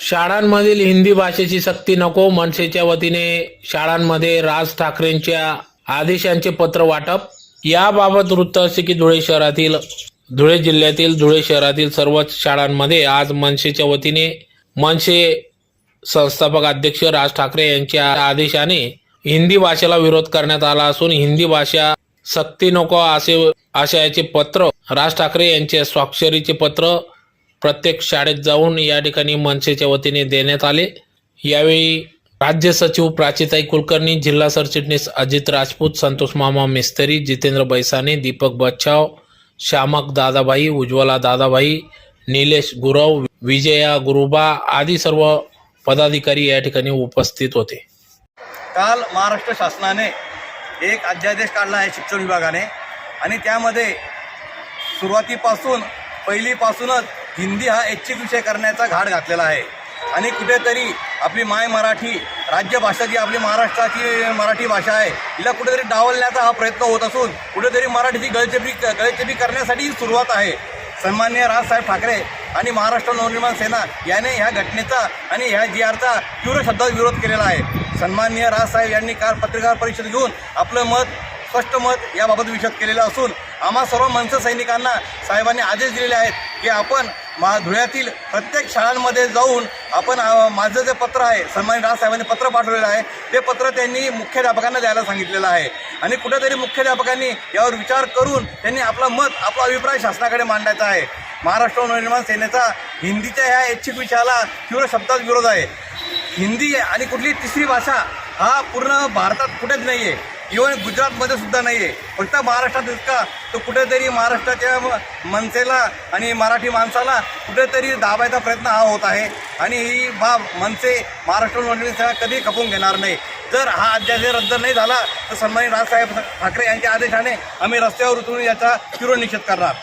शाळांमधील हिंदी भाषेची सक्ती नको मनसेच्या वतीने शाळांमध्ये राज ठाकरेंच्या आदेशांचे पत्र वाटप. याबाबत वृत्त असे की धुळे शहरातील धुळे जिल्ह्यातील धुळे शहरातील सर्वच शाळांमध्ये आज मनसेच्या वतीने मनसे संस्थापक अध्यक्ष राज ठाकरे यांच्या आदेशाने हिंदी भाषेला विरोध करण्यात आला असून हिंदी भाषा सक्ती नको असे आशयाचे पत्र राज ठाकरे यांचे स्वाक्षरीचे पत्र प्रत्येक शाळेत जाऊन या ठिकाणी मनसेच्या वतीने देण्यात आले. यावेळी राज्य सचिव प्राचीताई कुलकर्णी जिल्हा सरचिटणीस अजित राजपूत संतोष मामा मिस्त्री जितेंद्र बैसाने दीपक बच्छाव श्यामक दादाभाई उज्ज्वला दादाभाई निलेश गुरव विजया गुरुबा आदी सर्व पदाधिकारी या ठिकाणी उपस्थित होते. काल महाराष्ट्र शासनाने एक अध्यादेश काढला आहे शिक्षण विभागाने. आणि त्यामध्ये सुरुवातीपासून पहिलीपासूनच हिंदी हा ऐच्छिक विषय करण्याचा घाट घातलेला आहे. आणि कुठेतरी आपली माय मराठी राज्यभाषा जी आपली महाराष्ट्राची मराठी भाषा आहे हिला कुठेतरी डावलण्याचा हा प्रयत्न होत असून कुठेतरी मराठीची गळचेपी गळचेपी करण्यासाठी सुरुवात आहे. सन्मान्य राजसाहेब ठाकरे आणि महाराष्ट्र नवनिर्माण सेना याने ह्या घटनेचा आणि ह्या जी आरचा तीव्र शब्दात विरोध केलेला आहे. सन्मान्य राजसाहेब यांनी काल पत्रकार परिषद घेऊन आपलं मत स्पष्ट मत याबाबत विषद केलेलं असून आम्हा सर्व मनसे सैनिकांना साहेबांनी आदेश दिलेले आहेत की आपण मा धुळ्यातील प्रत्येक शाळांमध्ये जाऊन आपण माझं जे पत्र आहे सन्मान्य राजसाहेबांनी पत्र पाठवलेलं आहे ते पत्र त्यांनी मुख्याध्यापकांना द्यायला सांगितलेलं आहे. आणि कुठेतरी मुख्याध्यापकांनी यावर विचार करून त्यांनी आपलं मत आपला अभिप्राय शासनाकडे मांडायचा आहे. महाराष्ट्र नवनिर्माण सेनेचा हिंदीच्या ह्या ऐच्छिक विषयाला तीव्र शब्दात विरोध आहे. हिंदी आणि कुठली तिसरी भाषा हा पूर्ण भारतात कुठेच नाही आहे इवन गुजरातमध्ये सुद्धा नाही आहे फक्त महाराष्ट्रात इतका. तो कुठेतरी महाराष्ट्राच्या मनसेला आणि मराठी माणसाला कुठेतरी दाबायचा प्रयत्न हा होत आहे. आणि ही बाब मनसे महाराष्ट्र नोंदणी कधी खपून घेणार नाही. जर हा अध्यादेश रद्द नाही झाला तर सन्मानी राजसाहेब ठाकरे यांच्या आदेशाने आम्ही रस्त्यावर उतरून याचा तीव्र निषेध करणार.